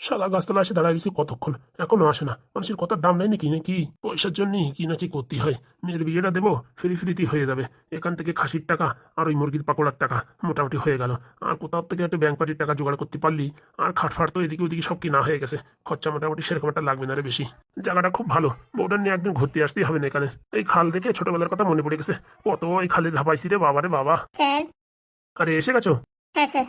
সাদা গাছতলা এসে দাঁড়ায় গেছি কতক্ষণ? এখনও আসে না। মানুষের কথার দাম নেই নাকি? নাকি পয়সার জন্যই কি নাকি করতে হয়? মেয়ের বিয়েটা দেবো ফ্রি ফ্রিতে হয়ে যাবে। এখান থেকে খাসির টাকা আর ওই মুরগির পাকোড়ার টাকা মোটামুটি হয়ে গেল। আর কোথাও থেকে একটু ব্যাংক পার্টির টাকা জোগাড় করতে পারলি আর খাটফাট তো এদিকে ওদিকে সব কিনা হয়ে গেছে। খরচা মোটামুটি সেরকম একটা লাগবে না রে বেশি। জায়গাটা খুব ভালো। বউটা নিয়ে একদিন ঘুরতে আসতেই হবে না এখানে। এই খাল দেখে ছোটবেলার কথা মনে পড়ে গেছে। কত ওই খালে ঝাপাইছি রে বাবা। রে বাবা আরে এসে গেছো? হ্যাঁ স্যার।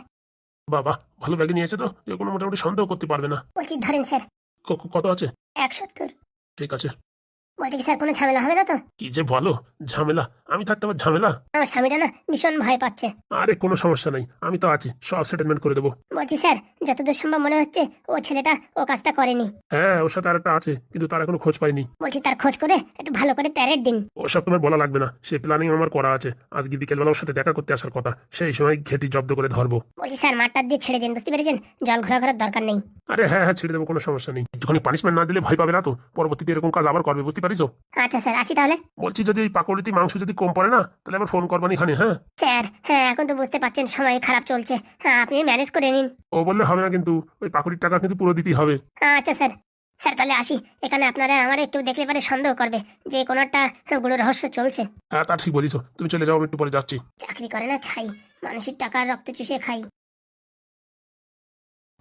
বাবা ভালো ব্যাগে নিয়েছে তো যে কোনো মোটামুটি সন্দেহ করতে পারবে না। বলছি ধরেন স্যার। ক- ক- কত আছে? এক সত্তর। ঠিক আছে। বলছি কি স্যার কোনো ঝামেলা হবে না তো? কি যে বলো ঝামেলা। আমি থাকতে আবার ঝামেলা। আমার স্বামীটা না ভীষণ ভয় পাচ্ছে। আরে কোনো সমস্যা নাই। আমি তো আছি সব সেটেলমেন্ট করে দেবো। বলছি স্যার যতদূর সম্ভব মনে হচ্ছে ও ছেলেটা ও কাজটা করেনি। হ্যাঁ ওর সাথে আরেকটা আছে কিন্তু তার এখনও খোঁজ পাইনি। বলছি তার খোঁজ করে একটু ভালো করে প্যারেড দিন। ওসব তোমার বলা লাগবে না। সে প্ল্যানিং আমার করা আছে। আজকে বিকেলবেলা ওর সাথে দেখা করতে আসার কথা। সেই সময় ঘেটি জব্দ করে ধরবো। বলছি স্যার মাঠটা দিয়ে ছেড়ে দিন বুঝতে পেরেছেন? জল ঘোরা করার দরকার নেই। আরে হ্যাঁ হ্যাঁ ছেড়ে দেবো কোনো সমস্যা নেই। একটুখানি পানিশমেন্ট না দিলে ভয় পাবে না তো? পরবর্তীতে এরকম কাজ আবার করবে বুঝতে পারিস আচ্ছা স্যার আসি তাহলে। বলছি যদি এই পাকড়িতে মাংস যদি কম পড়ে না তাহলে আবার ফোন করবানি খানে হ্যাঁ? স্যার হ্যাঁ এখন তো বুঝতে পারছেন সময় খারাপ চলছে। হ্যাঁ আপনি ম্যানেজ করে নিন। ও বললে হবে না কিন্তু ওই পাকুড়ির টাকা কিন্তু পুরো দিতেই হবে। আচ্ছা স্যার। স্যার তাহলে আসি। এখানে আপনারা আমার একটু দেখলে পরে সন্দেহ করবে যে কোনো একটা গুলো রহস্য চলছে। হ্যাঁ তা ঠিক বলিস তুমি চলে যাও আমি একটু পরে যাচ্ছি। চাকরি করে না ছাই। মানুষের টাকার রক্ত চুষে খাই।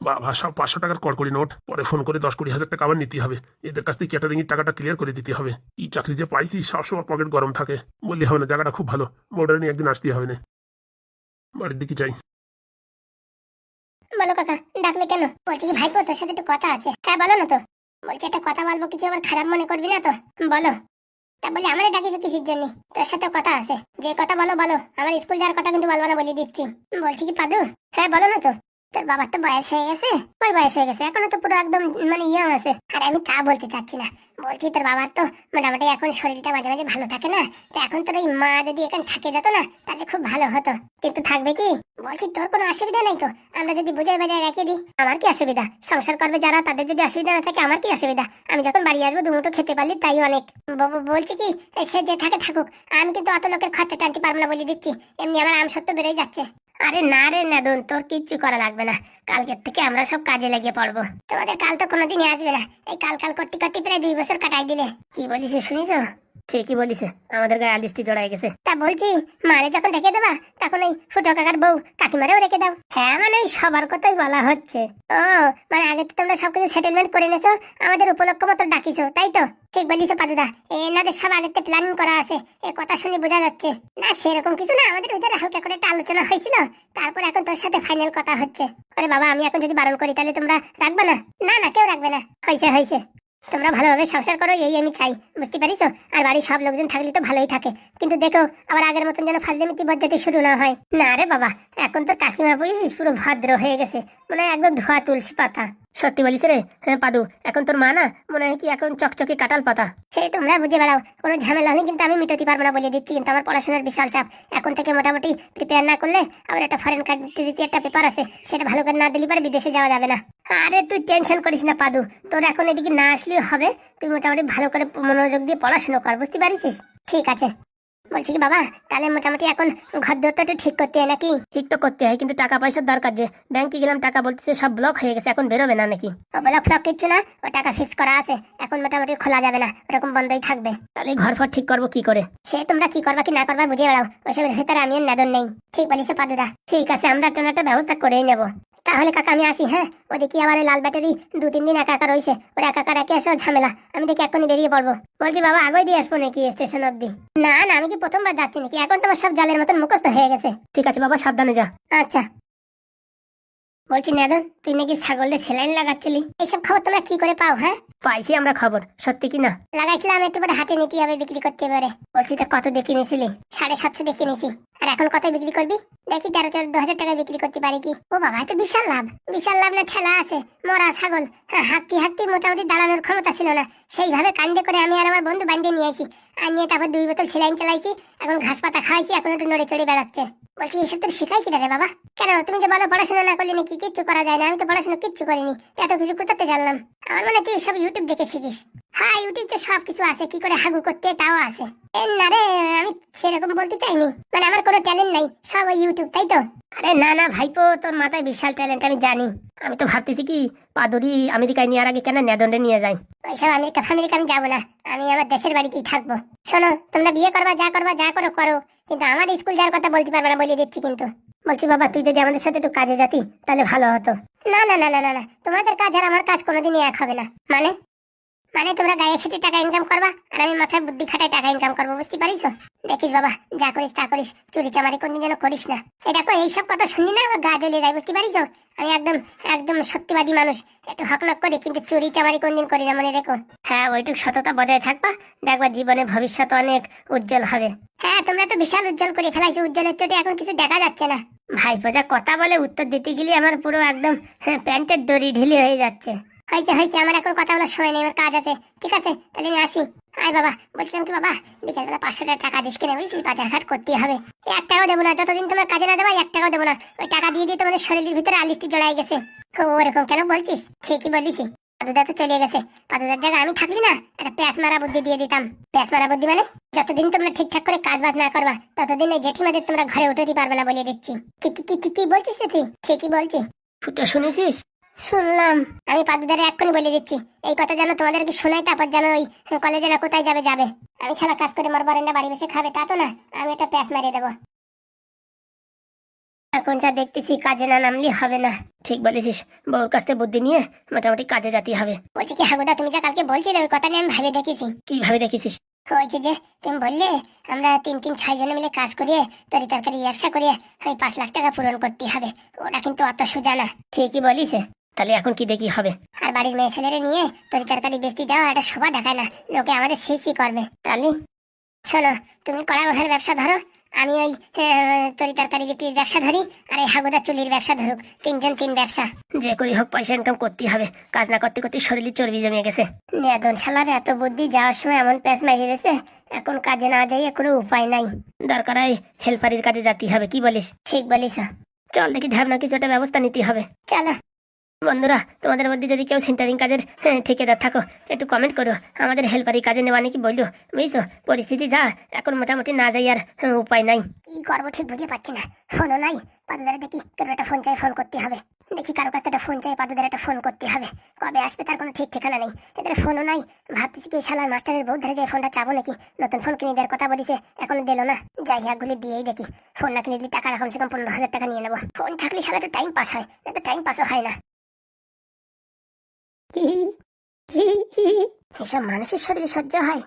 বাবা সব পাঁচশো টাকার কড়কড়ি নোট, পরে ফোন করে দশ কুড়ি হাজার টাকা আবার নিতে হবে। এদের কাছ থেকে ক্যাটারিং এর টাকাটা ক্লিয়ার করে দিতে হবে। কি চাকরি যে পাইছি সবসময় পকেট গরম থাকে। বললে হবে না, জায়গাটা খুব ভালো। বোর্ডার নিয়ে একদিন আসতেই হবে না। বাড়ির দিকে যাই। বলো কাকা, ডাকলে কেন? বলছি কি ভাইপো, তোর সাথে একটু কথা আছে। হ্যাঁ বলো না তো। বলছি একটা কথা বলব, কিছু আবার খারাপ মনে করবি না তো? বলো। তা বলি আমারে ডাকিছো কিসের জন্য? তোর সাথে কথা আছে। যে কথা বলো বলো। আমার স্কুল যাওয়ার কথা কিন্তু বলব না বলে দিচ্ছি। বলছি কি পাদু? হ্যাঁ বলো না তো। তোর বাবার তো বয়স হয়ে গেছে? ওই বয়স হয়ে গেছে? এখনও তো পুরো একদম মানে ইয়ং আছে। আর আমি তা বলতে চাচ্ছি না। বলছি তোর বাবার তো মোটামুটি এখন শরীরটা মাঝে মাঝে ভালো থাকে না? তো এখন তোর ওই মা যদি এখানে থাকে যেত না, তাহলে খুব ভালো হতো। কিন্তু থাকবে কি? বলছি তোর কোনো অসুবিধা নেই তো? আমরা যদি বুঝাই বাজায় রেখে দিই, আমার কি অসুবিধা? সংসার করবে যারা, তাদের যদি অসুবিধা না থাকে, আমার কি অসুবিধা? আমি যখন বাড়ি আসব দুমুটো খেতে পারলি, তাই অনেক। বলছি কি, সে যে থাকে থাকুক। আমি কিন্তু অত লোকের খরচা টানতে পারব না বলে দিচ্ছি। এমনি আমার আম সত্য বেড়েই যাচ্ছে। আরে না রে নাদন, তোর কিচ্ছু করা লাগবে না। কালকের থেকে আমরা সব কাজে লেগে পড়ব। তোমাদের কাল তো কোনোদিনই আসবে না। এই কাল কাল করতে করতে প্রায় দুই বছর কাটাই দিলে। কি বলিস শুনিস? ঠিকই বলিস আমাদের গায়ে আলিশটি জড়াই গেছে। তা বলছি, মারে যখন রেখে দেবা, তখন ওই ফুটো কাকার বউ কাকিমারেও রেখে দাও। হ্যাঁ মানে সবার কথাই বলা হচ্ছে। ও মানে আগে তো তোমরা সবকিছু সেটেলমেন্ট করে নেছো, আমাদের উপলক্ষ মতো ডাকিছো, তাই তো? ঠিক বলিস পাদুদা। এনাদের সব প্ল্যানিং করা আছে। এ, কথা শুনে বোঝা যাচ্ছে। না, সেরকম কিছু না, আমাদের হালকা করে একটা আলোচনা হয়েছিল। তারপর এখন তোর সাথে ফাইনাল কথা হচ্ছে। আরে বাবা, আমি এখন যদি বারণ করি, তাহলে তোমরা রাখবে না? না না, কেউ রাখবে না। হয়েছে হয়েছে তোমরা ভালোভাবে সংসার করো, এই আমি চাই। বুঝতে পারিস আর বাড়ির সব লোকজন থাকলে তো ভালোই থাকে। কিন্তু দেখো আবার আগের মতন যেন ফাজলিমিতি বজ্জাতি শুরু না হয়। না রে বাবা, এখন তো কাকিমা বুঝিস পুরো ভদ্র হয়ে গেছে। মনে একদম ধোয়া তুলসী পাতা। সত্যি বলিস রে হ্যাঁ পাদু, এখন তোর মা না মনে হয় কি এখন চকচকে কাটাল পাতা। সেই তোমরা বুঝে বেড়াও, কোনো ঝামেলা হলে কিন্তু আমি মিটাতে পারব না বলে দিচ্ছি, কিন্তু আমার পড়াশোনার বিশাল চাপ। এখন থেকে মোটামুটি প্রিপেয়ার না করলে আবার একটা ফরেন কান্ট্রিতে একটা পেপার আছে, সেটা ভালো করে না দিলে পরে বিদেশে যাওয়া যাবে না। আরে তুই টেনশন করিস না পাদু, তোর এখন এদিকে না আসলেও হবে, তুই মোটামুটি ভালো করে মনোযোগ দিয়ে পড়াশোনা কর, বুঝতে পারিস ঠিক আছে। বলছি কি বাবা তাহলে মোটামুটি এখন ঘর দরটা একটু ঠিক করতে হয় নাকি? ঠিক তো করতে হয় কিন্তু টাকা পয়সার দরকার যে। ব্যাংকে গেলাম টাকা বলতেছে সব ব্লক হয়ে গেছে এখন বেরোবে না নাকি? ও ব্লক ফ্লক কিচ্ছু না ও টাকা ফিক্স করা আছে এখন মোটামুটি খোলা যাবে না ওরকম বন্ধই থাকবে। তাহলে ঘর ফর ঠিক করব কি করে? সে তোমরা কি করবা কি না করবা বুঝে বেড়াও ওইসবের ভেতরে আমি নেদন নেই। ঠিক বলিস পাদুদা ঠিক আছে আমরা তোমার একটা ব্যবস্থা করেই নেব। তাহলে কাকা আমি আসি হ্যাঁ? ওদিকে আবার লাল ব্যাটারি দু তিন দিন একাকার একা রয়েছে। ওর একা একা এসেও ঝামেলা। আমি দেখি এখনই বেরিয়ে পড়ব। বলছি, বাবা আগে দিয়ে আসব নাকি স্টেশন অব্দি না না, আমি কি প্রথমবার যাচ্ছি নাকি? এখন তোমার সব জালের মতন মুখস্থ হয়ে গেছে। ঠিক আছে বাবা, সাবধানে যা। আচ্ছা। বলছি নেদন তুই নাকি ছাগলটা সেলাইন লাগাচ্ছিলি? এইসব খবর তোমরা কি করে পাও হ্যাঁ? পাইছি আমরা খবর সত্যি কি না? লাগাইছিলাম একটু পরে হাতে নিতে হবে বিক্রি করতে পারে বলছি তা কত দেখে নিয়েছিলি সাড়ে সাতশো দেখে নিয়েছি আর এখন কত বিক্রি করবি? দেখি তেরো চোদ্দ হাজার টাকা বিক্রি করতে পারি কি? ও বাবা এত বিশাল লাভ। বিশাল লাভ না ঠেলা আছে। মরা ছাগল। হ্যাঁ, হাঁকতে হাঁকতে মোটামুটি দাঁড়ানোর ক্ষমতা ছিল না। সেইভাবে কান্দে করে আমি আর আমার বন্ধু বান্ধিয়ে নিয়েছি আর নিয়ে তারপর দুই বোতল সেলাইন চালাইছি, এখন ঘাস পাতা খাওয়াইছি, এখন একটু নড়ে চড়ে বেড়াচ্ছে। বলছি, এসব তোর শেখাই কি রে বাবা? কেন, তুমি যে বলো পড়াশোনা না করলে নাকি কিচ্ছু করা যায় না? আমি তো পড়াশোনা কিচ্ছু করিনি, এত কিছু কোথাতে জানলাম? আমার মনে হয় তুই সব ইউটিউব দেখে শিখিস। ইউটিউব সব কিছু আছে, কি করে হাগু করতে, তাও আছে। না রে, আমি সেরকম বলতে চাইনি। মানে আমার কোনো ট্যালেন্ট নাই, সব ইউটিউব তাই তো? আরে না না, ভাইপো, তোর মাথায় বিশাল ট্যালেন্ট আমি জানি। আমি তো ভাবতেছি কি, পাদুরি আমেরিকায় নেওয়ার আগে কেন নেদন্ডে নিয়ে যাই? ওইসব আমেরিকা আমেরিকা আমি যাব না। আমি দেশের বাড়িতেই থাকব। শোনো, তোমরা বিয়ে করবা, যা করবা, যা করো করো। কিন্তু আমার স্কুল যাওয়ার কথা বলতে পারবে না, বলে দিচ্ছি কিন্তু। বলছি, বাবা, তুই যদি আমাদের সাথে একটু কাজে যাতি, তাহলে ভালো হতো। না না না না না, তোমাদের কাজ আর আমার কাজ কোনোদিনই এক হবে না। মানে? মানে তোমরা গায়ে খেটে টাকা ইনকাম করবা? আর আমি মাথায় বুদ্ধি খাটায় টাকা ইনকাম করব বুঝতে পারিস দেখিস বাবা যা করিস তা করিস চুরি চামারি কোনদিন যেন করিস না। এই দেখো এইসব কথা শুনি না? আমার গা জ্বলে যায় বুঝতে পারিস আমি একদম একদম সত্যিবাদী মানুষ। একটু হকনক করি কিন্তু চুরি চামারি কোনদিন করি না মনে রেখো। হ্যাঁ ওইটুক সততা বজায় থাকবা। দেখবা জীবনে ভবিষ্যৎ অনেক উজ্জ্বল হবে। হ্যাঁ তোমরা তো বিশাল উজ্জ্বল করে ফেলাইছো উজ্জ্বলের চোটে এখন কিছু দেখা যাচ্ছে না। ভাই যা কথা বলে উত্তর দিতে গেলে আমার পুরো একদম হ্যাঁ, প্যান্টের দড়ি ঢিলে হয়ে যাচ্ছে। হয়েছে হয়েছে, আমার এখন কথা বলার সময় নেই, আমার কাজ আছে। ঠিক আছে? তাহলে আমি আসি। আয় বাবা, বলছিলাম কি বাবা, বিকেলবেলা পাঁচশো টাকা দিস কিনে বুঝছিস বাজার ঘাট করতে হবে এক টাকাও দেবো না, যতদিন তোমার কাজে না দেবো এক টাকাও দেবো না। ওই টাকা দিয়ে দিয়ে তোমাদের শরীরের ভিতরে আলিশটি জড়াই গেছে। ওরকম কেন বলছিস? ঠিকই বলিস পাদুদা তো চলে গেছে। পাদুদার জায়গায় আমি থাকলি না, একটা প্যাঁচ মারা বুদ্ধি দিয়ে দিতাম। প্যাঁচ মারা বুদ্ধি মানে? যতদিন তোমরা ঠিকঠাক করে কাজ বাজ না করবা, ততদিন ওই জেঠিমাদের তোমরা ঘরে উঠতে পারবে না বলে দিচ্ছি। কি কি কি কি কি বলছিস তুই? ঠিকই বলছি। ফুটো শুনেছিস? শুনলাম। আমি পাদুদারে এক্ষুনি বলে দিচ্ছি। এই কথা যেন তোমাদেরকে শোনাই তারপর যেন ওই কলেজে না কোথায় যাবে যাবে। আমি শালা কাজ করে মার বরেন্ডা বাড়ি বসে খাবে, তা তো না। আমি একটা প্যাঁচ মারিয়ে দেবো। এখন যা দেখতেছি, কাজে না নামলে হবে না। ঠিক বলেছিস। বউর কাছ বুদ্ধি নিয়ে মোটামুটি কাজে যেতে হবে। বলছি কি, হাগুদা, তুমি যা কালকে বলছিলে, ওই কথা নিয়ে আমি ভাবে দেখেছি। কি ভাবে দেখেছিস? হয়েছে যে, তুমি বললে, আমরা তিন তিন ছয় জনে মিলে কাজ করিয়ে, তরি তরকারি, ব্যবসা করিয়ে, ওই পাঁচ লাখ টাকা পূরণ করতে হবে। ওটা কিন্তু অত সোজা না। ঠিকই বলিস তাহলে এখন কি দেখি হবে? আর বাড়ির মেয়ে ছেলেরে নিয়ে তরি তরকারি বেচতে যাও একটা শোভা দেখায় না লোকে আমাদের সিসি করবে। তাহলে? শোনো তুমি কড়া ঘরের ব্যবসা ধরো আমি ওই তরি তরকারি বিক্রির ব্যবসা ধরি আর এই হাগুদা চুলির ব্যবসা ধরুক তিনজন তিন ব্যবসা। যে করি হোক পয়সা ইনকাম করতেই হবে। কাজ না করতে করতে শরীরে চর্বি জমে গেছে। নেদন শালার এত বুদ্ধি যাওয়ার সময় এমন প্যাঁচ মারিয়ে গেছে এখন কাজে না যাই কোনো উপায় নাই। দরকার হয় হেল্পারির কাজে যেতে হবে কি বলিস? ঠিক বলিস। চল দেখি ঢাবনা কিছু একটা ব্যবস্থা নিতে হবে। চলো। বন্ধুরা তোমাদের মধ্যে যদি কেউ সেন্টারিং কাজের হ্যাঁ, ঠিকাদার থাকো একটু কমেন্ট করো। আমাদের হেল্পারি কাজে নেওয়া নাকি বলল? বুঝছ? পরিস্থিতি যা এখন মোটামুটি না যাই আর হ্যাঁ, উপায় নাই। কি করব ঠিক বুঝে পাচ্ছি না। ফোনও নাই। পাদুদারে দেখি কারও একটা ফোন চাই ফোন করতে হবে। দেখি কারও কাছে একটা ফোন চাই পাদুদার একটা ফোন করতে হবে। কবে আসবে তার কোনো ঠিক ঠিকানা নেই। এদের ফোনও নাই। ভাবতেছি কি শালার মাস্টারের বউ ধরে যায় ফোনটা চাবো নাকি? নতুন ফোন কিনে দেওয়ার কথা বলিছে এখনও দিল না। যাই হাগুলি দিয়েই দেখি। ফোন না কিনে দিলে টাকা কমসে কম পনেরো হাজার টাকা নিয়ে নেব। ফোন থাকলে শালা একটু টাইম পাস হয় না তো টাইম পাসও হয় না। এসব মানুষের শরীরে সহ্য হয়।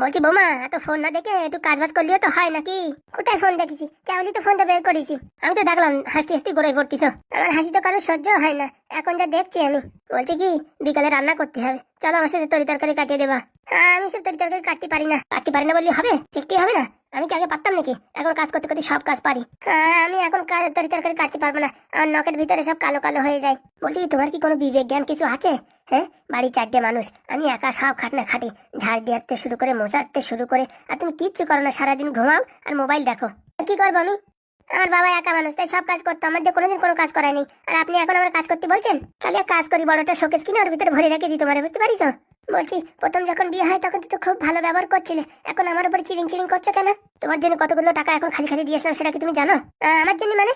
বলছি, বোমা, এত ফোন না দেখে একটু কাজ বাজ করলেও তো হয় নাকি? কোথায় ফোন দেখেছি? কেবলই তো ফোনটা বের করেছি। আমি তো দেখলাম, হাসতে হাসতে গড়ে পড়তিস আমার হাসি তো কারও সহ্য হয় না। এখন যা দেখছি আমি। বলছি কি, বিকালে রান্না করতে হবে। চলো আমার সাথে তরি তরকারি কাটিয়ে দেবা। আমি সব তরি তরকারি কাটতে পারি না। কাটতে পারি না বললে হবে? শিখতেই হবে না? আমি কি আগে পারতাম নাকি? এখন কাজ করতে করতে সব কাজ পারি। আমি এখন কাজ তরি তরকারি কাটতে পারব না। আমার নখের ভিতরে সব কালো কালো হয়ে যায়। বলছি তোমার কি কোনো বিবেক জ্ঞান কিছু আছে? হ্যাঁ বাড়ি চারটে মানুষ। আমি একা সব খাটনা খাটি, ঝাড় দিয়ে শুরু করে মোচাতে শুরু করে। আর তুমি কিচ্ছু করো না, সারাদিন ঘুমাও আর মোবাইল দেখো। কি করব আমি? আমার বাবা একা মানুষ, তাই সব কাজ করতো। আমার দিয়ে কোনোদিন কোনো কাজ করায়নি। আর আপনি এখন আমার কাজ করতে বলছেন? তাহলে কাজ করি, বড়টা শোকেস কিনে ওর ভিতরে ভরে রেখে দিই তোমার, বুঝতে পারিস? বলছি, প্রথম যখন বিয়ে হয় তখন তো খুব ভালো ব্যবহার করছিলে, এখন আমার উপরে চিলিং চিলিং করছ কেন? তোমার জন্য কতগুলো টাকা এখন খালি খালি দিয়েছিলাম সেটা কি তুমি জানো? আমার জন্য মানে?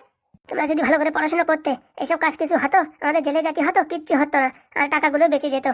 তোমরা যদি ভালো করে পড়াশোনা করতে, এসব কাজ কিছু হতো, আমাদের জেলে জাতি হতো, কিচ্ছু হতো না, আর টাকাগুলো বেঁচে যেত।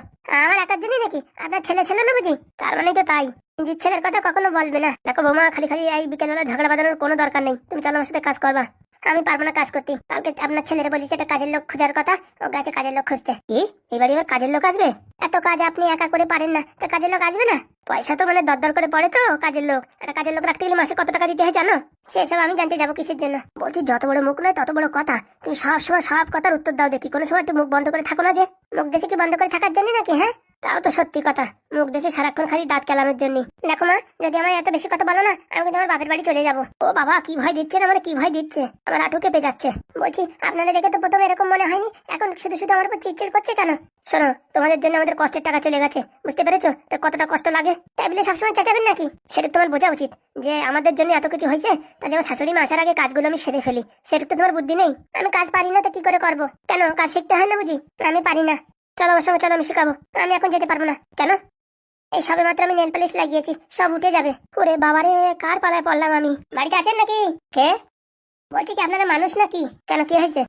আমার একার জন্য নাকি? আপনার ছেলে ছেলে না বুঝি? তার মানে তো তাই। নিজের ছেলের কথা কখনো বলবে না। দেখো বৌমা, খালি খালি এই বিকেলবেলা ঝগড়া বাঁধানোর কোনো দরকার নেই। তুমি চলো আমার সাথে কাজ করবা। আমি পারব না কাজ করতে। কালকে আপনার ছেলের বলিস একটা কাজের লোক খোঁজার কথা। ও গেছে কাজের লোক খুঁজতে। কি? এবার এবার কাজের লোক আসবে? এত কাজ আপনি একা করে পারেন না। তো কাজের লোক আসবে না? পয়সা তো মানে দরদর করে পড়ে তো কাজের লোক। একটা কাজের লোক রাখতে গেলে মাসে কত টাকা দিতে হয় জানো? সেসব আমি জানতে যাব কিসের জন্য। বলছি, যত বড় মুখ নয় তত বড় কথা। তুমি সব সময় সব কথার উত্তর দাও দেখি। কোনো সময় একটু মুখ বন্ধ করে থাকো না যে। মুখ দেশে কি বন্ধ করে থাকার জন্য নাকি হ্যাঁ? তাও তো সত্যি কথা। মুখ দেশে সারাক্ষণ খালি দাঁত কেলানোর জন্য। দেখো মা, যদি আমার এত বেশি কথা বলো না, আমি কিন্তু আমার বাপের বাড়ি চলে যাব। ও বাবা, কি ভয় দিচ্ছে না মানে কি ভয় দিচ্ছে? আমার আটু কেঁপে যাচ্ছে। বলছি আপনারা দেখে তো প্রথমে এরকম মনে হয়নি, এখন শুধু শুধু আমার উপর চিড়চিড় করছে কেন? শোনো, তোমাদের জন্য আমাদের কষ্টের টাকা চলে গেছে, বুঝতে পেরেছ? তো কতটা কষ্ট লাগে? তাই বলে সবসময় চেঁচাবেন নাকি? সেটা তোমার বোঝা উচিত। যে আমাদের জন্য এত কিছু হয়েছে, তাহলে আমার শাশুড়ি মা আসার আগে কাজগুলো আমি সেরে ফেলি। সেটা তো তোমার বুদ্ধি নেই। আমি কাজ পারি না, তো কি করে করব? কেন, কাজ শিখতে হয় না বুঝি? আমি পারি না। চলো আমার সঙ্গে, চলো আমি শিখাবো। আমি এখন যেতে পারব না। কেন? এই সবে মাত্র আমি নেল পালিশ লাগিয়েছি, সব উঠে যাবে। ওরে বাবারে, কার পালায় পড়লাম আমি? বাড়িতে আছেন নাকি? কে? বলছি কি, আপনারা মানুষ নাকি? কেন, কি হয়েছে?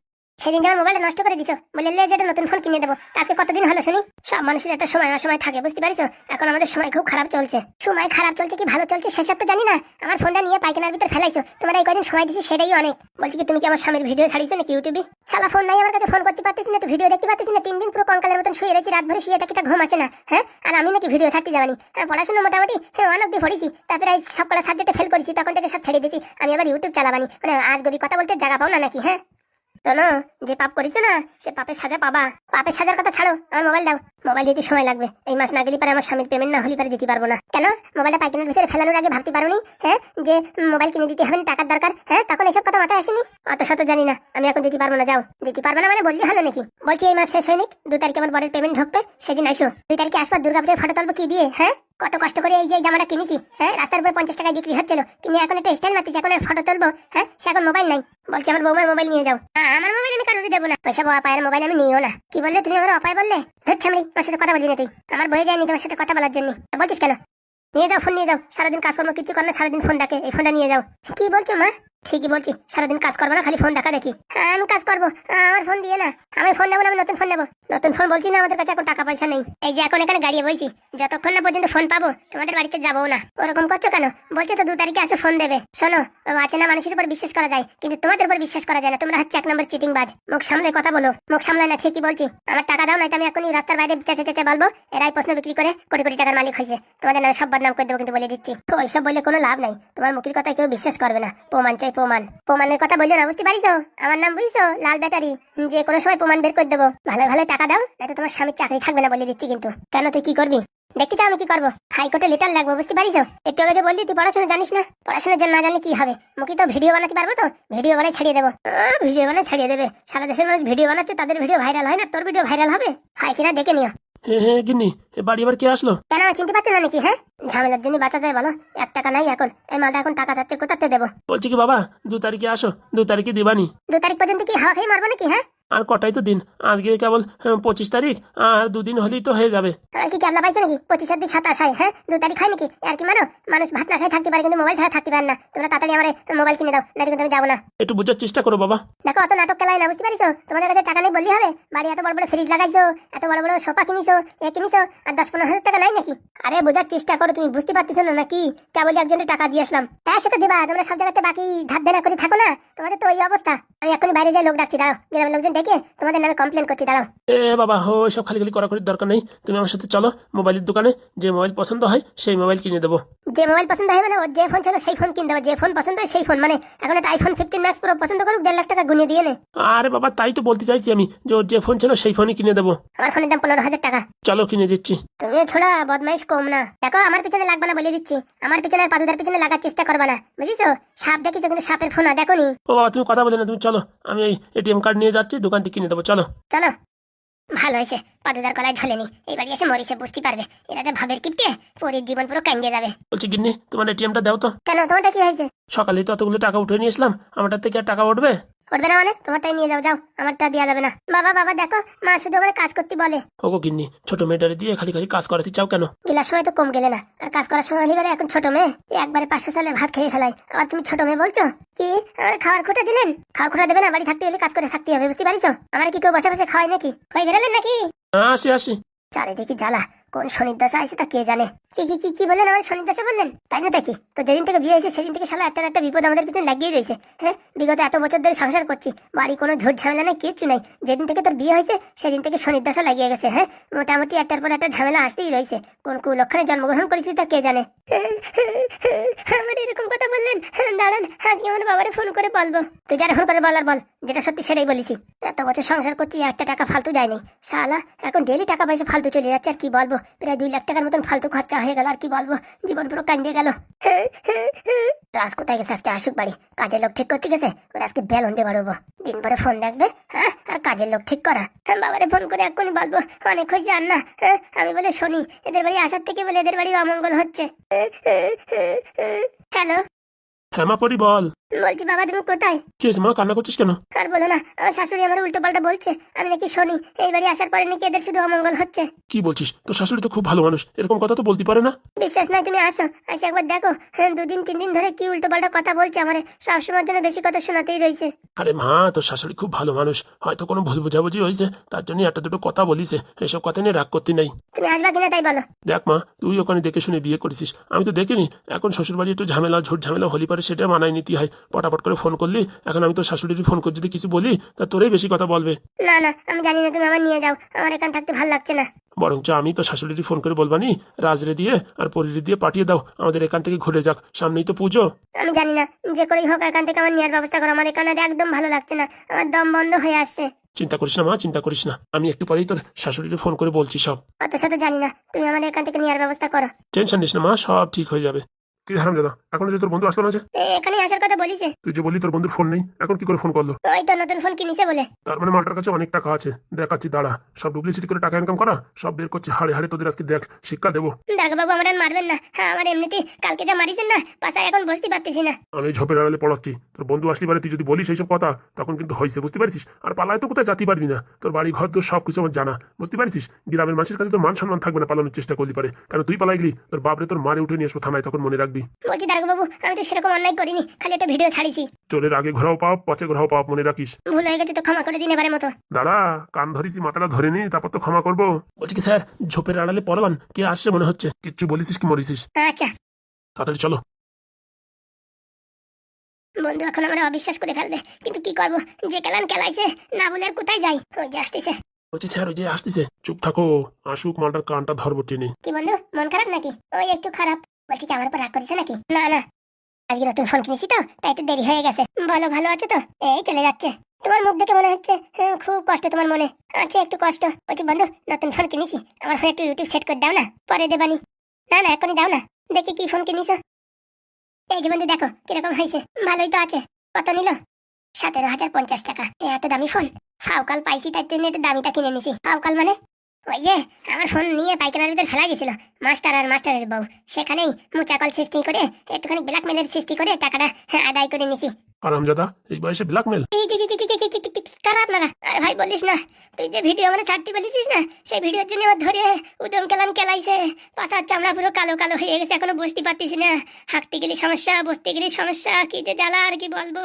সেদিন যেমন মোবাইলটা নষ্ট করে দিছো। বলে লে যেটা নতুন ফোন কিনে দেবো। আজকে কতদিন হলো শুনি? সব মানুষের একটা সময় অসময় থাকে, বুঝতে পারিছো? এখন আমাদের সময় খুব খারাপ চলছে। সময় খারাপ চলছে কি ভালো চলছে সেসব তো জানি না। আমার ফোনটা নিয়ে পাইখানার ভিতর ফেলাইছো। তোমার এই কদিন সময় দিছি সেটাই অনেক। বলছি কি, তুমি কি আমার স্বামীর ভিডিও ছাড়িছো নাকি ইউটিউবে শালা ফোন নাই আমার কাছে ফোন করতে পারতেছি না, একটু ভিডিও দেখতে পারতেছি না। তিন দিন পুরো কঙ্কালের মতন শুয়ে রয়েছি রাত ভরে শুয়ে থাকি ঘুম আসে না হ্যাঁ? আর আমি নাকি ভিডিও ছাড়তে যাবানি হ্যাঁ পড়াশোনা মোটামুটি হ্যাঁ অনেক দিয়ে পড়েছি। তারপরে সব কটা সাবজেক্টে ফেল করেছি, তখন থেকে সব ছেড়ে দিয়েছি। আমি আবার ইউটিউব চালাবানি। মানে আজ গবি কথা বলতে জায়গা পাও না নাকি হ্যাঁ? শোনো যে পাপ করেছ না, সে পাপের সাজা পাবা। পাপের সাজার কথা ছাড়ো, আমার মোবাইল দাও। মোবাইল দিতে সময় লাগবে। এই মাস না গেলে পারে আমার স্বামীর পেমেন্ট না হলে পারে দিতে পারব না। কেন? মোবাইলটা পাইকানের ভিতরে ফেলানোর আগে ভাবতে পারোনি? হ্যাঁ? যে মোবাইল কিনে দিতে হবে টাকার দরকার? হ্যাঁ? তখন এসব কথা মাথায় আসেনি? অত শত জানি না, আমি এখন দিতে পারব না, যাও। দিতে পারব না মানে বললি হলো নাকি? বলছি এই মাস শেষ হয়নি, দু তারিখে আমার বড়ের পেমেন্ট ঢুকবে, সেদিন আসো দুই তারিখে আসবার দুর্গাপূজায় ফটো তুলবো কি দিয়ে হ্যাঁ? কত কষ্ট করে এই যে জামাটা কিনেছি হ্যাঁ? রাস্তার উপর পঞ্চাশ টাকায় বিক্রি হচ্ছিল। কিনে এখন একটা স্টাইল মারতেছি, এখন ফটো তুলবো হ্যাঁ? সে এখন মোবাইল নাই। বলছি আমার বৌমার মোবাইল নিয়ে যাও। আমার মোবাইল আমি কারোর দেবো না। পয়সা অপায়ের মোবাইল আমি নিও না। কি বললে তুমি আমার অপায় বললে? ধরছি আমি তোমার সাথে কথা বলি না তুই। আমার বয়ে যায়নি তোমার সাথে কথা বলার জন্য। বলছিস কেন? নিয়ে যাও ফোন নিয়ে যাও। সারাদিন কাজ করব কিছু করো সারাদিন ফোন ডাকে। এই ফোনটা নিয়ে যাও। কি বলছো মা? ঠিকই বলছি, সারাদিন কাজ করব না, খালি ফোন দেখা দেখি। আমি কাজ করব, আমার ফোন দিয়ে না, আমি ফোন নেব না, আমি নতুন ফোন নেব। নতুন ফোন বলছি না, আমাদের কাছে এখন টাকা পয়সা নেই। এই যে এখন এখানে গাড়িয়ে বইছি, যতক্ষণ না পর্যন্ত ফোন পাবো, তোমাদের বাড়িতে যাব না। ওরকম করছ কেন? বলছে তো দু তারিখে আসো ফোন দেবে। শোনো, ও না মানুষের উপর বিশ্বাস করা যায়, কিন্তু তোমাদের উপর বিশ্বাস করা যায় না। তোমরা হচ্ছে এক নম্বর চিটিং বাজ। মুখ সামলে কথা বলো, মুখ সামলে না, ঠিকই বলছি। আমার টাকা দাও না আমি এখনই রাস্তার বাইরে চেঁচে চেঁচে বলব, এরাই প্রশ্ন বিক্রি করে কোটি কোটি টাকার মালিক হয়েছে। তোমাদের নামে সব বদনাম করে দেবো, কিন্তু বলে দিচ্ছি। ওইসব বলে কোনো লাভ নাই। তোমার মুখের কথা কেউ বিশ্বাস করবে না। প্রমাণ চাই প্রমাণ। প্রমাণের কথা বলছো না বুঝতে পারিস আমার নাম বুঝছ? লাল ব্যাটারি। যে কোনো সময় প্রমাণ বের করে দেবো। ভালো ভালো টাকা দাও নয়তো তোমার স্বামীর চাকরি থাকবে না বলে দিচ্ছি কিন্তু। কেন তুই কি করবি? দেখতে চাও আমি কি করব? হাইকোর্টে লেটার লাগবে, বুঝতে পারিস একটু আগে বললি, তুই পড়াশোনা জানিস না? পড়াশোনা না জানি কি হবে? মুখে তো ভিডিও বানাতে পারব তো? ভিডিও বানাই ছাড়িয়ে দেবো। ভিডিও বানাই ছাড়িয়ে দেবে। সারা দেশের মানুষ ভিডিও বানাচ্ছে, তাদের ভিডিও ভাইরাল হয় না? তোর ভিডিও ভাইরাল হবে? হয় কিনা দেখে নিও। হ্যাঁ হ্যাঁ গিন্নি বাড়ি আবার কে আসলো? কেন চিনতে পারছ না নাকি হ্যাঁ? ঝামেলার জন্য বাঁচা যায় বলো। এক টাকা নাই এখন। এই মালটা এখন টাকা চাচ্ছে কোথাতে দেবো? বলছি কি বাবা দু তারিখে আসো দু তারিখে দিবানি। দু তারিখ পর্যন্ত কি হাওয়া খেয়ে মারবো নাকি হ্যাঁ? আর কটাই তো দিন? আজকে কেবল পঁচিশ তারিখ আর দুদিন হলেই তো হয়ে যাবে। কি ক্যাবলা পাইছো নাকি? পঁচিশ ছাব্বিশ সাতাশ হয় হ্যাঁ? দু তারিখ হয় নাকি? আর কি মানো? মানুষ ভাত না খেয়ে থাকতে পারে কিন্তু মোবাইল ছাড়া থাকতে পারে না। তোমরা তাড়াতাড়ি আমার মোবাইল কিনে দাও না কিন্তু আমি যাব না। একটু বোঝার চেষ্টা করো বাবা। দেখো অত নাটক খেলায় না বুঝতে পারিছো? তোমাদের কাছে টাকা নেই বললি হবে। বাড়ি এত বড় বড় ফ্রিজ লাগাইছো এত বড় বড় সোফা কিনিছো এ কিনিছো আর দশ পনেরো হাজার টাকা নাই নাকি? আরে বোঝার চেষ্টা করো তুমি বুঝতে পারতেছো না নাকি? কেবল একজনের টাকা দিয়ে আসলাম। হ্যাঁ সেটা দিবা তোমরা সব জায়গাতে বাকি ধার দেনা করে থাকো না। তোমাদের তো ওই অবস্থা। আমি এখনই বাইরে যাই লোক ডাকছি দাঁড়াও। গ্রামের লোকজন ডেকে তোমাদের নামে কমপ্লেন করছি দাঁড়াও। এ বাবা হো সব খালি খালি করাকরির দরকার নেই। তুমি আমার সাথে চলো মোবাইলের দোকানে যে মোবাইল পছন্দ হয় সেই মোবাইল কিনে দেবো। যে মোবাইল পছন্দ হয় মানে ওর যে ফোন ছিল সেই ফোন কিনে দেবো যে ফোন পছন্দ হয় সেই ফোন মানে এখন একটা আইফোন ফিফটিন ম্যাক্স প্রো পছন্দ করুক দেড় লাখ টাকা গুনিয়ে দিয়ে নে। আরে বাবা তাই তো বলতে চাইছি আমি যে ওর যে ফোন ছিল সেই ফোনই কিনে দেবো। আমার ফোনের দাম পনেরো হাজার টাকা। চলো কিনে দিচ্ছি। তুমিও ছোড়া বদমাইশ কম না। দেখো আমার পিছনে লাগবে না বলে দিচ্ছি। আমার পিছনে আর পাদুদার পিছনে লাগার চেষ্টা করবে না। বুঝেছ? সাপ দেখিছো কিন্তু সাপের ফোন না দেখো নি ও বাবা তুমি কথা বলে না তুমি চলো। আমি এই এটিএম কার্ড নিয়ে যাচ্ছি দোকান থেকে কিনে দেবো চলো। চলো। ভালো হয়েছে পাদুদার গলায় ঝোলেনি এবার এসে মরিসে বুঝতে পারবে। এরা যে ভাবের কিপটে পরের জীবন পুরো কাঙ্গে যাবে। বলছি গিন্নি তোমার এটিএমটা দাও তো। কেন তোমারটা কি হয়েছে? সকালে তো অতগুলো টাকা উঠে নিয়েছিলাম আমারটার থেকে আর টাকা উঠবে? উঠবে না মানে? তোমারটাই নিয়ে যাও যাও। আমারটা দেওয়া যাবে না। বাবা বাবা দেখো মা শুধু আমার কাজ করতে বলে। ওগো গিন্নি ছোট মেয়েটারে দিয়ে খালি খালি কাজ করাতে চাও কেন? গেলার সময় তো কম গেলে না। আর কাজ করার সময় হলে এখন ছোট মেয়ে। একবারে পাঁচশো সালের ভাত খেয়ে ফেলাই। আবার তুমি ছোট মেয়ে বলছো? কি? আমার খাওয়ার খোটা দিলেন? খাওয়ার খোটা দেবে না? বাড়ি থাকতে হলে কাজ করে থাকতে হবে বুঝতে পারিছো? আমার কি কেউ বসে বসে খাওয়াই নাকি? খাই বেরোলেন নাকি? আসি আসি। চারিদিকে জ্বালা। কোন শনির দশা আছে তা কে জানে? কি কি কি বললেন, আমার বললেন? তাই না দেখি তো যেদিন থেকে বিয়ে হয়েছে, সেদিন থেকে শালা একটা একটা বিপদ আমাদের পিছনে লাগিয়ে রয়েছে। হ্যাঁ? বিগত এত বছর ধরে সংসার করছি। বাড়ি কোনো ঝামেলা কিচ্ছু নাই। যেদিন থেকে তোর বিয়ে হয়েছে, সেদিন থেকে লাগিয়ে গেছে হ্যাঁ? মোটামুটি একটার পর একটা ঝামেলা আসতেই রয়েছে। কোন জন্মগ্রহণ তা কে জানে? আমার এরকম কথা বললেন। দাঁড়ান, আজকে আমার বাবারে ফোন করে বলব। তুই যারা ফোন করে বল আর বল, যেটা সত্যি সেটাই বলেছি। এত বছর সংসার করছি, একটা টাকা ফালতু যায়নি। শালা, এখন ডেলি টাকা পয়সা ফালতু চলে যাচ্ছে, আর কি বলব? প্রায় দুই লাখ টাকার মতন ফালতু খরচা হয়ে গেল আর কি বলব? জীবন পুরো কান্দে গেল। রাজ কোথায় গেছে? আজকে আসুক বাড়ি। কাজের লোক ঠিক করতে গেছে? ওরা আজকে বেলন দিয়ে বাড়বো। দিন পরে ফোন রাখবে হ্যাঁ? আর কাজের লোক ঠিক করা। হ্যাঁ বাবারে ফোন করে এখনই বলব। অনেক হয়েছে আর না? হ্যাঁ, আমি বলে শুনি। এদের বাড়ি আসার থেকে বলে এদের বাড়ি অমঙ্গল হচ্ছে। হ্যালো? হ্যাঁ পরি বল। বলছি বাবা তুমি কোথায়? কি হয়েছে মা? কান্না করছিস কেন? আর বলো না আমার শাশুড়ি আমার উল্টো পাল্টা বলছে আমি নাকি শুনি এই বাড়ি আসার পরে নাকি এদের শুধু অমঙ্গল হচ্ছে। কি বলছিস? তোর শাশুড়ি তো খুব ভালো মানুষ এরকম কথা তো বলতে পারে না। বিশ্বাস নাই তুমি আসো আসে একবার দেখো হ্যাঁ দুদিন তিন দিন ধরে কি উল্টো পাল্টা কথা বলছে আমার সবসময়ের জন্য বেশি কথা শোনাতেই রয়েছে আরে মা তোর শাশুড়ি খুব ভালো মানুষ হয়তো কোনো ভুল বোঝাবুঝি হয়েছে তার জন্য একটা দুটো কথা বলিছে এসব কথা নিয়ে রাগ করতে নাই। তুমি আসবা কিনা তাই বলো। দেখ মা তুই ওখানে দেখে শুনে বিয়ে করেছিস আমি তো দেখিনি এখন শ্বশুর বাড়ি একটু ঝামেলা ঝুট ঝামেলা হলি পারে সেটা মানায় নিতে হয় পটাপট করে ফোন করলি এখন আমি তোর শাশুড়ির ফোন করে যদি কিছু বলি তা তোরেই বেশি কথা বলবে। না না আমি জানি না তুমি আমার নিয়ে যাও আমার এখান থাকতে ভালো লাগছে না। বরঞ্চ আমি তো শাশুড়ির ফোন করে বলবানি রাজরে দিয়ে আর পরিরে দিয়ে পাঠিয়ে দাও আমাদের এখান থেকে ঘুরে যাক সামনেই তো পুজো। আমি জানি না যে করেই হোক এখান থেকে আমার নেওয়ার ব্যবস্থা করো আমার এখানে একদম ভালো লাগছে না আমার দম বন্ধ হয়ে আসছে। চিন্তা করিস না মা চিন্তা করিস না আমি একটু পরেই তোর শাশুড়ির ফোন করে বলছি সব। অত সাথে জানি না তুমি আমার এখান থেকে নেওয়ার ব্যবস্থা করো। টেনশন নিস না মা সব ঠিক হয়ে যাবে। কি হারাম দাদা? এখন যে তোর বন্ধু আসলো না যে? এখানে আসার কথা বলিছে তুই যে বললি তোর বন্ধুর ফোন নেই এখন কি করে ফোন করল? ওই তো নতুন ফোন কিনেছে বলে। তার মানে মালটার কাছে অনেক টাকা আছে। দেখাচ্ছি দাঁড়া। সব ডুপ্লিসিটি করে টাকা ইনকাম করা সব বের করছি। হাড়ে হাড়ে তোদের আজকে দেখ শিক্ষা দেবো। বাবু আমার মারবেন না। হ্যাঁ আমার এমনিতে কালকে যা মারিছেন না এখন বসতে পারতেছি না। আমি ঝোপের আড়ালে পড়াচ্ছি তোর বন্ধু আসলি পারে তুই যদি বলিস এইসব কথা তখন কিন্তু হয়েছে বুঝতে পারছিস? আর পালায় তো কোথায় যেতে পারবি না। তোর বাড়ি ঘর তোর সব কিছু আমার জানা বুঝতে পারছিস? গ্রামের মানুষের কাছে তোর মান সম্মান থাকবে না পালানোর চেষ্টা করলি পারে। কারণ তুই পালাই গেলি তোর বাপরে তোর মারে উঠে নিয়ে আসব থানায় তখন মনে রাখবি। বলছি বাবু আমি তো সেরকম অন্যায় করিনি খালি একটা ভিডিও ছাড়িছি। চোরের আগে ঘোরাও পাপ পচে ঘোরাও পাপ মনে রাখিস। ভুল হয়ে গেছে তো ক্ষমা করে দিন এবারের মতো। দাদা কান ধরিস মাথাটা ধরে নি তারপর তো ক্ষমা করব। বলছি কি স্যার ঝোপের আড়ালে পড়ালাম কে আসছে মনে হচ্ছে? কিচ্ছু বলিসিস কি মরিসিস? আচ্ছা। তাড়াতাড়ি চলো। বন্ধু এখন আমরা অবিশ্বাস করে ফেলবে কিন্তু কি করব? যে কেলান কেলাইছে না বলে আর কোথায় যাই? ওই যে আসতেছে। বলছি স্যার ওই যে আসতেছে। চুপ থাকো আসুক মালটার কানটা ধরবো টেনে। কি বন্ধু মন খারাপ নাকি? ওই একটু খারাপ। বলছি কি আমার উপর রাগ করেছে নাকি? না না। আজকে নতুন ফোন কিনেছি তো তাই একটু দেরি হয়ে গেছে। বলো ভালো আছো তো? এই চলে যাচ্ছে। তোমার মুখ দেখে মনে হচ্ছে হ্যাঁ, খুব কষ্ট তোমার মনে। আছে একটু কষ্ট। বলছি বন্ধু নতুন ফোন কিনেছি। আমার ফোনে একটু ইউটিউব সেট করে দাও না পরে দেবানি। না না এখনই দাও না। দেখি কি ফোন কিনেছো। এই যে বন্ধু দেখো কীরকম হয়েছে। ভালোই তো আছে। কত নিল? সতেরো হাজার পঞ্চাশ টাকা। এত দামি ফোন ফাউকাল পাইছি তার জন্য একটু দামিটা কিনে নিছি। ফাউকাল মানে? ওই যে আমার ফোন নিয়ে পাইখানার ভিতর ফেলা গেছিল মাস্টার আর মাস্টারের বউ সেখানেই মুচাকল সৃষ্টি করে একটুখানি ব্ল্যাকমেলের সৃষ্টি করে টাকাটা আদায় করে নিছি আরামজাদা এই বয়সে ব্ল্যাকমেল কারা আপনারা আর ভাই বলিস না তুই যে ভিডিও মানে ছাড়তে বলেছিস না? সেই ভিডিওর জন্য আমার ধরে উদম কেলান কেলাইছে। পাতার চামড়া পুরো কালো কালো হয়ে গেছে এখনও বসতে পারতেছি না। হাঁটতে গেলে সমস্যা বসতে গেলে সমস্যা কি যে জ্বালা আর কি বলব?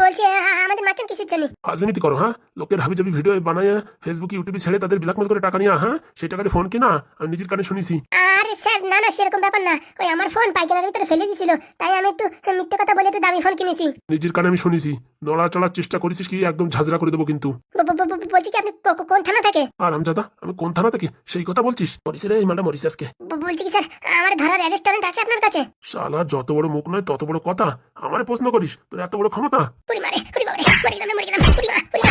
বলছি আমাদের মারছেন কিসের জন্য? রাজনীতি করো হ্যাঁ? লোকের হাবি যাবি ভিডিও বানায় ফেসবুক ইউটিউবে ছেড়ে তাদের ব্ল্যাকমেল করে টাকা নিয়ে হ্যাঁ? সেই টাকা দিয়ে ফোন কিনা আমি নিজের কানে শুনেছি। আরে স্যার না না সেরকম ব্যাপার না। ওই আমার ফোন পাইকারের ভিতরে ফেলে দিছিল তাই আমি একটু মিথ্যে কথা বলে একটু দামি ফোন কিনেছি। নিজের কানে আমি শুনেছি। নড়া চলার চেষ্টা করেছিস কি একদম ঝাঁঝরা করে দেবো কিন্তু। বলছি কি আপনি কোন থানা থাকে? আর আমজাদা আমি কোন থানা থেকে সেই কথা বলছিস? মরিস রে এই মালটা মরিস আজকে বলছি কি স্যার আমার ধরার রেস্টুরেন্ট আছে আপনার কাছে? শালা যত বড় মুখ নয় তত বড় কথা। আমারে প্রশ্ন করিস তোর এত বড় ক্ষমতা? পুরি মারে পুরি বাবারে মরে গেলাম মরে গেলাম পুরি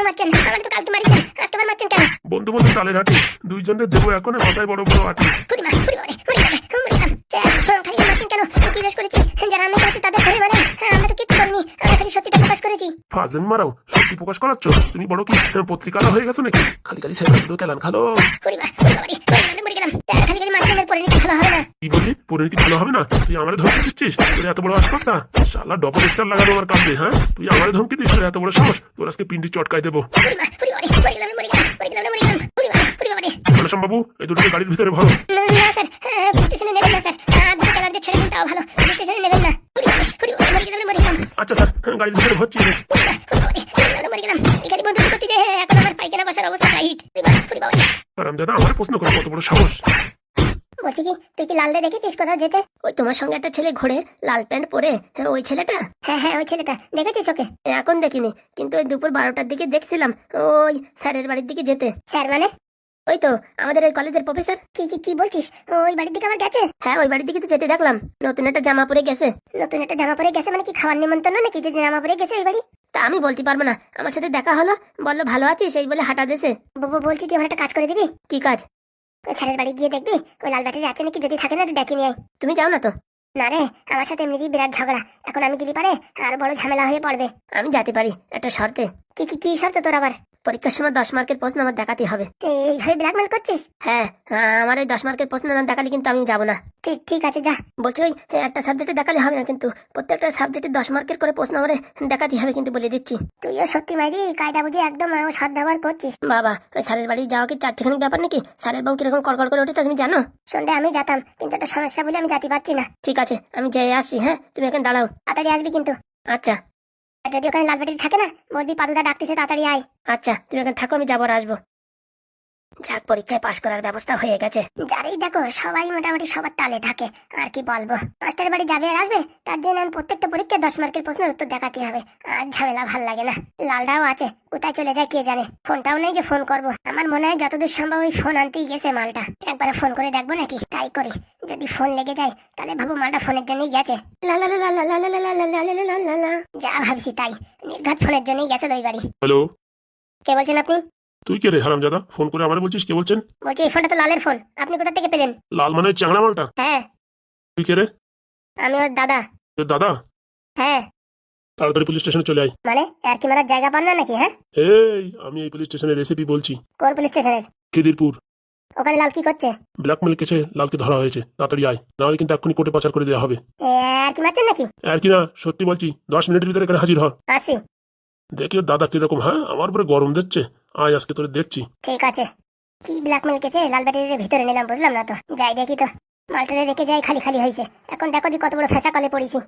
কেন মারছেন? আমার তো কালকে মারিছেন আজকে আবার মারছেন কেন? বন্ধু বন্ধু তালে রাখি দুইজনের দেবো এখন বড় বড় গেলাম হ্যাঁ, খালি মারছেন কেন? কি দোষ করেছি। যারা আমি করেছি তাদের ধরে মানে হ্যাঁ, আমরা তো কিছু করিনি। আমরা খালি সত্যিটা প্রকাশ করেছি। ফাজলামি মারাও সত্যি প্রকাশ করাচ্ছ? তুমি বড় কি? পত্রিকালা হয়ে গেছো নাকি? খালি খালি সেটা কেলান খালো। মরে গেলাম। মারছেন পরে ভালো হবে না। কি বললি? পরিণতি ভালো হবে না? তুই আমার ধমকি দিচ্ছিস? তোর এত বড় আসপাতা শালা ডবল স্টার লাগানো আমার হ্যাঁ? তুই আমার ধমকি এত বড় সাহস? তোর আজকে পিন্ডি চটকাই দেবো। প্রশাসন বাবু এই দুটোকে গাড়ির ভিতরে ভালো আমার প্রশ্ন করে কত বড় সাহস। বলছি কি তুই কি লালদা দেখেছিস কোথাও যেতে? ওই তোমার সঙ্গে একটা ছেলে ঘোরে লাল প্যান্ট পরে হ্যাঁ, ওই ছেলেটা? হ্যাঁ হ্যাঁ ওই ছেলেটা। দেখেছিস ওকে? এখন দেখিনি কিন্তু ওই দুপুর বারোটার দিকে দেখছিলাম ওই স্যারের বাড়ির দিকে যেতে। স্যার মানে? ওই তো আমাদের ওই কলেজের প্রফেসর। কি কি কি বলছিস? ওই বাড়ির দিকে আবার গেছে? হ্যাঁ ওই বাড়ির দিকে তো যেতে দেখলাম নতুন একটা জামা পরে গেছে। নতুন একটা জামা পরে গেছে মানে কি খাওয়ার নিমন্ত্রণ নাকি যে জামা পরে গেছে ওই বাড়ি? তা আমি বলতে পারব না আমার সাথে দেখা হলো বলল ভালো আছিস এই বলে হাঁটা দেশে বলছি তুই আমার একটা কাজ করে দিবি? কি কাজ? স্যারের বাড়ি গিয়ে দেখবি ওই লাল ব্যাটারি আছে নাকি যদি থাকে না একটু ডেকে নিয়ে আয়। তুমি যাও না তো। না রে আমার সাথে এমনিতেই বিরাট ঝগড়া। এখন আমি দিলি পারে আর বড় ঝামেলা হয়ে পড়বে। আমি যেতে পারি একটা শর্তে। কি কি কি শর্ত তোর আবার? পরীক্ষার সময় দশ মার্কের প্রশ্ন আমার দেখাতে হবে। এইভাবে ব্ল্যাকমেল করছিস? হ্যাঁ হ্যাঁ, আমার ওই দশ মার্কের প্রশ্ন না দেখালে কিন্তু আমি যাব না। ঠিক ঠিক আছে যা। বলছি ওই একটা সাবজেক্টে দেখালে হবে না কিন্তু প্রত্যেকটা সাবজেক্টে দশ মার্কের করে প্রশ্ন আমার দেখাতে হবে কিন্তু বলে দিচ্ছি। তুইও সত্যি মাইরি কায়দা বুঝে একদম সৎ ব্যবহার করছিস। বাবা ওই স্যারের বাড়ি যাওয়া কি চারটেখানি ব্যাপার নাকি? স্যারের বউ কীরকম কড়কড় করে ওঠে তা তুমি জানো? সন্ধ্যে আমি যেতাম কিন্তু একটা সমস্যা বলে আমি যেতে পারছি না। ঠিক আছে আমি যেয়ে আসছি হ্যাঁ? তুমি এখন দাঁড়াও। তাড়াতাড়ি আসবি কিন্তু। আচ্ছা। যদি ওখানে লালবাটি থাকে না বলবি পাদুদা ডাকতেছে, তাড়াতাড়ি আয়। আচ্ছা তুমি ওখানে থাকো, আমি যাব আর আসব। যাক পরীক্ষায় পাশ করার ব্যবস্থা হয়ে গেছে যারাই দেখো সবাই মোটামুটি সবার তালে থাকে আর কি বলব মাস্টার বাড়ি যাবে আর আসবে তার জন্য আমি প্রত্যেকটা পরীক্ষায় দশ মার্কের প্রশ্নের উত্তর দেখাতে হবে আর ঝামেলা ভালো লাগে না লালটাও আছে কোথায় চলে যায় কে জানে ফোনটাও নেই যে ফোন করব আমার মনে হয় যতদূর সম্ভব ওই ফোন আনতেই গেছে মালটা একবার ফোন করে দেখব নাকি তাই করি যদি ফোন লেগে যায় তাহলে ভাবো মালটা ফোনের জন্যই গেছে যা ভাবছি তাই নির্ঘাত ফোনের জন্যই গেছে দই বাড়ি কে বলছেন আপনি তুই কে রে হারামজাদা? ফোন করে আমারে বলছিস? কে বলছেন? বলছি এই ফোনটা তো লালের ফোন। আপনি কোথা থেকে পেলেন? লাল মানে চ্যাংড়া মালটা? হ্যাঁ। তুই কে রে? আমি ওর দাদা। তোর দাদা? হ্যাঁ। তাড়াতাড়ি পুলিশ স্টেশনে চলে আয়। মানে আর কি মারার জায়গা পান না নাকি হ্যাঁ? এই আমি এই পুলিশ স্টেশনের রেসিপি বলছি। কোন পুলিশ স্টেশনের? খিদিরপুর। ওখানে লাল কি করছে? ব্ল্যাকমেল কেসে লালকে ধরা হয়েছে। তাড়াতাড়ি আয়। নাহলে কিন্তু এক্ষুনি কোর্টে পাচার করে দেওয়া হবে। আর কি মারছেন নাকি? আর কি না সত্যি বলছি দশ মিনিটের ভিতরে এখানে হাজির হ। আসি। দেখি ওর দাদা কীরকম হ্যাঁ? আমার উপরে গরম দিচ্ছে। আয়, আজকে তোরে দেখছি। ঠিক আছে। কি ব্ল্যাকমেল কেছে? লাল ব্যাটারির ভিতরে নিলাম, বুঝলাম না তো? যাই দেখি তো। মালটারে রেখে যাই, খালি খালি হয়েছে এখন দেখো দি কত বড় ফেসা কলে পড়েছি।